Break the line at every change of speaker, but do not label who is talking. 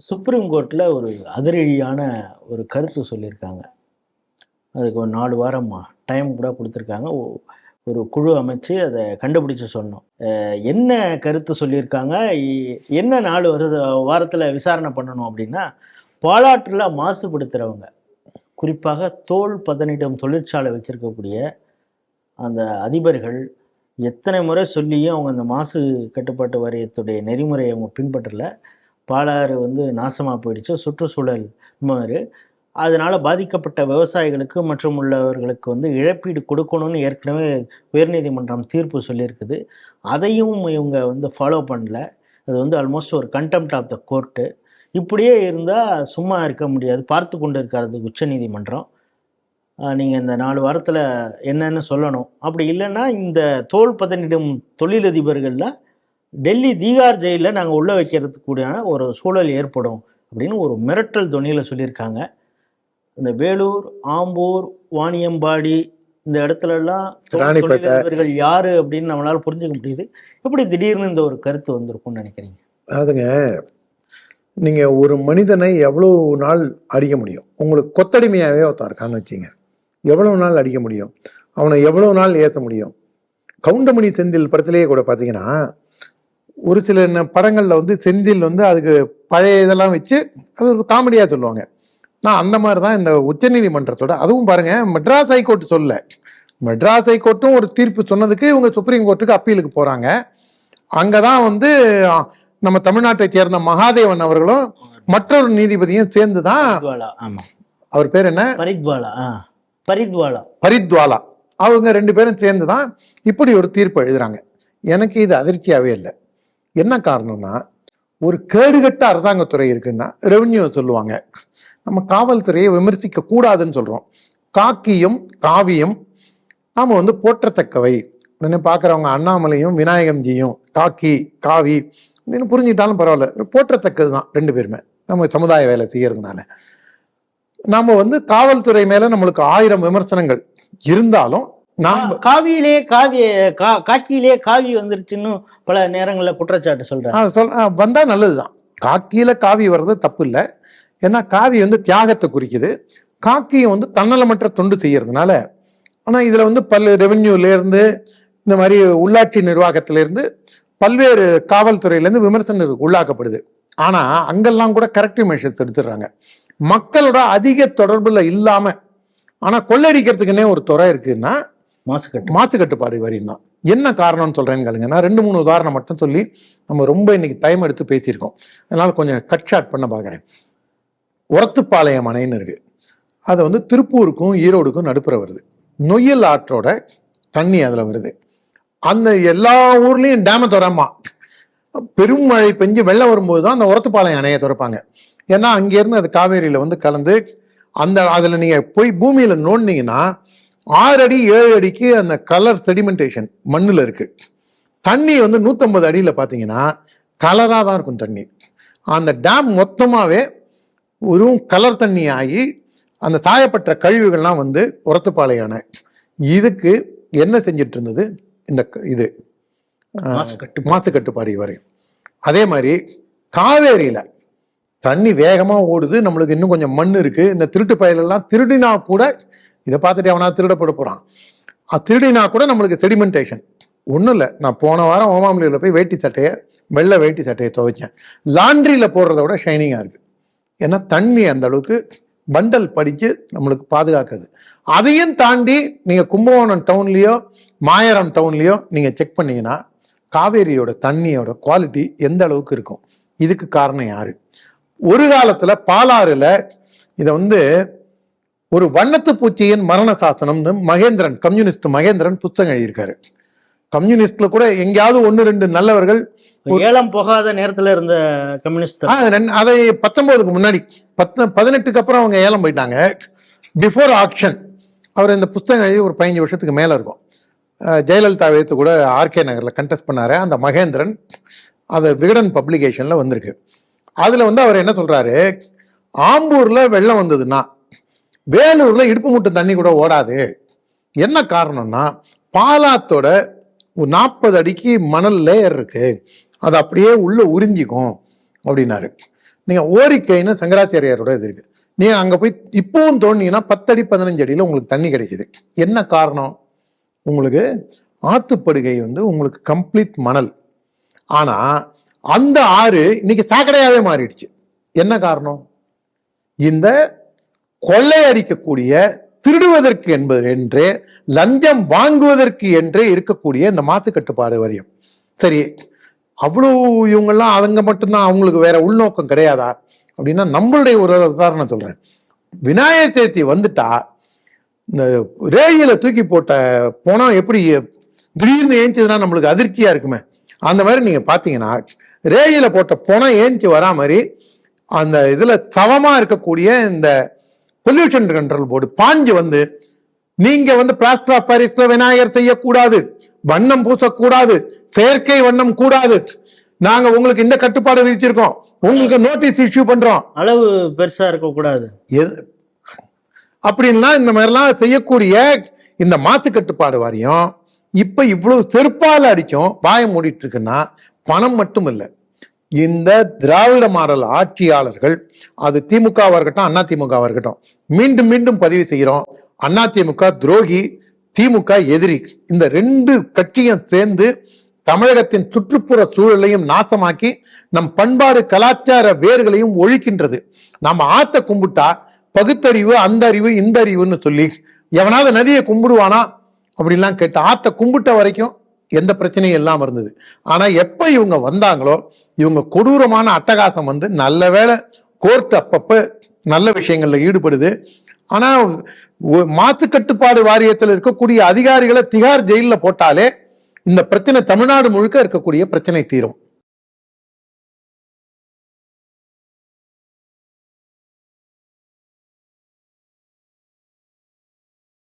Supreme கோர்ட்டில் ஒரு அதிரடியான ஒரு கருத்து சொல்லியிருக்காங்க. அதுக்கு ஒரு நாலு வாரம் டைம் கூட கொடுத்துருக்காங்க. ஒ- ஒரு குழு அமைச்சு அதை கண்டுபிடிச்சு சொன்னோம். என்ன கருத்து சொல்லியிருக்காங்க? என்ன நாலு வருஷ வாரத்தில் விசாரணை பண்ணணும் அப்படின்னா பாலாற்றில் மாசுபடுத்துகிறவங்க குறிப்பாக தோல் பதனிடும் தொழிற்சாலை வச்சுருக்கக்கூடிய அந்த அதிபர்கள் எத்தனை முறை சொல்லியும் அவங்க அந்த மாசு கட்டுப்பாட்டு வாரியத்துடைய நெறிமுறையை அவங்க பின்பற்றல. பாலாறு வந்து நாசமாக போயிடுச்சு சுற்றுச்சூழல் மாறு. அதனால் பாதிக்கப்பட்ட விவசாயிகளுக்கு மற்றும் உள்ளவர்களுக்கு வந்து இழப்பீடு கொடுக்கணும்னு ஏற்கனவே உயர்நீதிமன்றம் தீர்ப்பு சொல்லியிருக்குது. அதையும் இவங்க வந்து ஃபாலோ பண்ணல. அது வந்து ஆல்மோஸ்ட் ஒரு கண்டெம்ட் ஆஃப் த கோர்ட்டு இப்படியே இருந்தால் சும்மா இருக்க முடியாது பார்த்து கொண்டு இருக்கிறது உச்சநீதிமன்றம். நீங்கள் இந்த நாலு வாரத்தில் என்னென்னு சொல்லணும். அப்படி இல்லைன்னா இந்த தோல் பதனிடும் தொழிலதிபர்கள்லாம் டெல்லி தீகார் ஜெயிலில் நாங்கள் உள்ள வைக்கிறதுக்கு கூடியான ஒரு சூழல் ஏற்படும் அப்படின்னு ஒரு மிரட்டல் துணியில் சொல்லியிருக்காங்க. இந்த வேலூர் ஆம்பூர் வாணியம்பாடி இந்த இடத்துலலாம். தொழிலதிபர்கள் யாரு அப்படின்னு நம்மளால புரிஞ்சுக்க முடியுது. எப்படி திடீர்னு இந்த ஒரு கருத்து வந்திருக்கும்னு நினைக்கிறீங்க?
அதுங்க நீங்க ஒரு மனிதனை எவ்வளவு நாள் அடிக்க முடியும்? உங்களுக்கு கொத்தடிமையாவே ஒருத்தன் இருக்கான்னு வச்சுங்க. எவ்வளவு நாள் அடிக்க முடியும்? அவனை எவ்வளவு நாள் ஏற்ற முடியும்? கவுண்டமணி செந்தில் படத்திலேயே கூட பார்த்தீங்கன்னா ஒரு சில படங்கள்ல வந்து செந்தில் வந்து அதுக்கு பழைய இதெல்லாம் வச்சு அது ஒரு காமெடியா சொல்லுவாங்க. நான் அந்த மாதிரி தான் இந்த உச்சநீதிமன்றத்தோட அதுவும் பாருங்க மெட்ராஸ் ஹைகோர்ட் சொல்ல மெட்ராஸ் ஹைகோர்ட்டும் ஒரு தீர்ப்பு சொன்னதுக்கு இவங்க சுப்ரீம் கோர்ட்டுக்கு அப்பீலுக்கு போறாங்க. அங்கதான் வந்து அ, நம்ம தமிழ்நாட்டை சேர்ந்த மகாதேவன் அவர்களும் மற்றொரு நீதிபதியும் சேர்ந்து தான் அவர் பேர் என்ன?
பரித்வாலா பரித்வாலா.
பரித்வாலா. அவங்க ரெண்டு பேரும் சேர்ந்து தான் இப்படி ஒரு தீர்ப்பு எழுதுறாங்க. எனக்கு இது அதிர்ச்சியாவே இல்லை. என்ன காரணம்னா ஒரு கேடுகட்ட அரசாங்கத்துறை இருக்குன்னா ரெவன்யூ சொல்லுவாங்க. நம்ம காவல்துறையை விமர்சிக்க கூடாதுன்னு சொல்கிறோம் காக்கியும் காவியும் நாம் வந்து போற்றத்தக்கவை. உடனே பார்க்குறவங்க அண்ணாமலையும் விநாயகம்ஜியும் காக்கி காவி அப்படின்னு புரிஞ்சுக்கிட்டாலும் பரவாயில்ல. போற்றத்தக்கது தான் ரெண்டு பேருமே. நம்ம சமுதாய வேலை செய்கிறதுனால நாம் வந்து காவல்துறை மேலே நம்மளுக்கு ஆயிரம் விமர்சனங்கள் இருந்தாலும் நாம்
காவியிலே காவி கா காக்கியிலே காவி வந்துருச்சுன்னு பல நேரங்களில் குற்றச்சாட்டு
ஆ, சொல் ஆ, வந்தா நல்லதுதான். காக்கியில காவி வர்றது தப்பு இல்லை. ஏன்னா காவி வந்து தியாகத்தை குறிக்குது. காக்கியும் வந்து தன்னலமற்ற தொண்டு செய்யறதுனால ஆனா இதுல வந்து பல் ரெவென்யூல இருந்து இந்த மாதிரி உள்ளாட்சி நிர்வாகத்தில இருந்து பல்வேறு காவல்துறையில இருந்து விமர்சனத்துக்கு உள்ளாக்கப்படுது. ஆனா அங்கெல்லாம் கூட கரெக்டிவ் மெஷர்ஸ் எடுத்துடுறாங்க. மக்களோட அதிக தொடர்புல இல்லாம ஆனா கொள்ளடிக்கிறதுக்குன்னே ஒரு துறை இருக்குன்னா
மாசு கட்டு
மாசு கட்டுப்பாடு தான். என்ன காரணம்னு சொல்கிறேன்னு கேளுங்க. நான் ரெண்டு மூணு உதாரணம் மட்டும் சொல்லி நம்ம ரொம்ப இன்னைக்கு டைம் எடுத்து பேசியிருக்கோம். அதனால் கொஞ்சம் கட் ஷாட் பண்ண பார்க்குறேன் உரத்துப்பாளையம் அணைன்னு இருக்குது அது வந்து திருப்பூருக்கும் ஈரோடுக்கும் நடுப்புற வருது. நொய்யல் ஆற்றோட தண்ணி அதில் வருது. அந்த எல்லா ஊர்லேயும் டேமை திறமா. பெரும் மழை பெஞ்சு வெள்ளம் வரும்போது தான் அந்த உரத்துப்பாளையம் அணையை திறப்பாங்க. ஏன்னா அங்கேருந்து அது காவேரியில் வந்து கலந்து அந்த அதில் நீங்கள் போய் பூமியில் நோண்டினீங்கன்னா ஆறு அடி ஏழு அடிக்கு அந்த கலர் செடிமெண்டேஷன் மண்ணில் இருக்கு. தண்ணி வந்து நூற்றம்பது அடியில் பார்த்தீங்கன்னா கலராக தான் இருக்கும் தண்ணி. அந்த டேம் மொத்தமாகவே ஒரு கலர் தண்ணி ஆகி அந்த சாயப்பட்ட கழிவுகள்லாம் வந்து உரத்துப்பாளையம் அணை இதுக்கு என்ன செஞ்சுட்டு இருந்தது? இந்த இது
மாசு கட்டு
மாசு கட்டுப்பாடு வரை அதே மாதிரி காவேரியில தண்ணி வேகமா ஓடுது நம்மளுக்கு இன்னும் கொஞ்சம் மண் இருக்கு. இந்த திருட்டு பயலெல்லாம் திருடினா கூட இதை பார்த்துட்டு அவனா திருடப்பட போகிறான் அது திருடினா கூட நம்மளுக்கு செடிமெண்டேஷன் ஒன்றும் இல்லை. நான் போன வாரம் ஓமாமலியில் போய் வேட்டி சட்டையை வெள்ளை வேட்டி சட்டையை துவைச்சேன். லாண்ட்ரியில் போடுறத விட ஷைனிங்காக இருக்குது ஏன்னா தண்ணி அந்த அளவுக்கு பண்டல் படித்து நம்மளுக்கு பாதுகாக்குது. அதையும் தாண்டி நீங்கள் கும்பகோணம் டவுன்லேயோ மாயரம் டவுன்லேயோ நீங்கள் செக் பண்ணீங்கன்னா காவேரியோட தண்ணியோட குவாலிட்டி எந்த அளவுக்கு இருக்கும்? இதுக்கு காரணம் யார்? ஒரு காலத்தில் பாலாறில் இதை வந்து ஒரு வண்ணத்து பூச்சியின் மரண சாசனம்னு மகேந்திரன் கம்யூனிஸ்ட் மகேந்திரன் புத்தகம் எழுதியிருக்காரு. கம்யூனிஸ்ட்ல கூட எங்கேயாவது ஒன்று ரெண்டு நல்லவர்கள்
ஏலம் போகாத நேரத்துல இருந்த கம்யூனிஸ்ட்.
அதை பத்தொன்பதுக்கு முன்னாடி பத்து பதினெட்டுக்கு அப்புறம் அவங்க ஏலம் போயிட்டாங்க. பிஃபோர் ஆக்ஷன் அவர் இந்த புஸ்தகம் எழுதி ஒரு பதினஞ்சு வருஷத்துக்கு மேலே இருக்கும். ஜெயலலிதா வைத்து கூட ஆர்கே நகரில் கண்டெஸ்ட் பண்ணாரு. அந்த மகேந்திரன் அது விகடன் பப்ளிகேஷனில் வந்திருக்கு. அதில் வந்து அவர் என்ன சொல்றாரு? ஆம்பூரில் வெள்ளம் வந்ததுன்னா வேலூரில் இடுப்பு மூட்டை தண்ணி கூட ஓடாது. என்ன காரணம்னா பாலாத்தோட நாற்பது அடிக்கு மணல் லேயர் இருக்கு. அது அப்படியே உள்ள உறிஞ்சிக்கும் அப்படின்னாரு. நீங்க ஓரிக்கைன்னு சங்கராச்சாரியாரோட இது இருக்கு. நீங்கள் அங்க போய் இப்பவும் தோண்டிங்கன்னா பத்தடி பதினஞ்சு அடியில உங்களுக்கு தண்ணி கிடைக்குது. என்ன காரணம்? உங்களுக்கு ஆத்துப்படுகை வந்து உங்களுக்கு கம்ப்ளீட் மணல். ஆனா அந்த ஆறு இன்னைக்கு சாக்கடையாவே மாறிடுச்சு. என்ன காரணம்? இந்த கொள்ளையடிக்கக்கூடிய திருடுவதற்கு என்பது என்றே லஞ்சம் வாங்குவதற்கு என்றே இருக்கக்கூடிய இந்த மாத்து கட்டுப்பாடு வரியம். சரி அவ்வளோ இவங்கெல்லாம் அவங்க மட்டும்தான் அவங்களுக்கு வேற உள்நோக்கம் கிடையாதா? அப்படின்னா நம்மளுடைய ஒரு உதாரணம் சொல்றேன். விநாயகர் சதுர்த்தி வந்துட்டா இந்த ரேடியில தூக்கி போட்ட பணம் எப்படி திடீர்னு ஏஞ்சதுன்னா நம்மளுக்கு அதிர்ச்சியா இருக்குமே. அந்த மாதிரி நீங்க பாத்தீங்கன்னா ரேடியில போட்ட பணம் ஏஞ்சி வரா மாதிரி அந்த இதுல சவமா இருக்கக்கூடிய இந்த பொல்யூஷன் கண்ட்ரோல் போர்டு பாஞ்சு வந்து நீங்க வந்து பிளாஸ்டர் ஆஃப் பாரிஸ்ல விநாயகர் செய்யக்கூடாது வண்ணம் பூசக்கூடாது செயற்கை வண்ணம் கூடாது. நாங்க உங்களுக்கு இந்த கட்டுப்பாடு விதிச்சிருக்கோம். உங்களுக்கு நோட்டீஸ் இஷ்யூ பண்றோம்.
அளவு பெருசா இருக்கக்கூடாது.
எது- அப்படின்லாம் இந்த மாதிரிலாம் செய்யக்கூடிய இந்த மாசு கட்டுப்பாடு வாரியம் இப்ப இவ்வளவு செருப்பால அடிக்கும் வாய மூடிட்டு இருக்குன்னா பணம் மட்டும் இல்லை. இந்த திராவிட மாடல் ஆட்சியாளர்கள் அது திமுகவாக இருக்கட்டும் அண்ணா திமுகவாக இருக்கட்டும் மீண்டும் மீண்டும் பதிவு செய்கிறோம். அண்ணா திமுக துரோகி திமுக எதிரி. இந்த ரெண்டு கட்சியும் சேர்ந்து தமிழகத்தின் சுற்றுப்புற சூழலையும் நாசமாக்கி நம் பண்பாடு கலாச்சார வேர்களையும் ஒழிக்கின்றது. நம்ம ஆத்த கும்பிட்டா பகுத்தறிவு அந்த அறிவு இந்த அறிவுன்னு சொல்லி எவனாவது நதியை கும்பிடுவானா? அப்படின்லாம் கேட்டு ஆத்த கும்பிட்ட வரைக்கும் எந்த பிரச்சனையும் இல்லாமல் இருந்தது. ஆனால் எப்போ இவங்க வந்தாங்களோ இவங்க கொடூரமான அட்டகாசம் வந்து நல்ல வேளை கோர்ட் அப்பப்போ நல்ல விஷயங்களில் ஈடுபடுது. ஆனால் மாத்து கட்டுப்பாடு வாரியத்தில் இருக்கக்கூடிய அதிகாரிகளை திகார் ஜெயிலில் போட்டாலே இந்த பிரச்சனை தமிழ்நாடு முழுக்க இருக்கக்கூடிய பிரச்சனை தீரும்.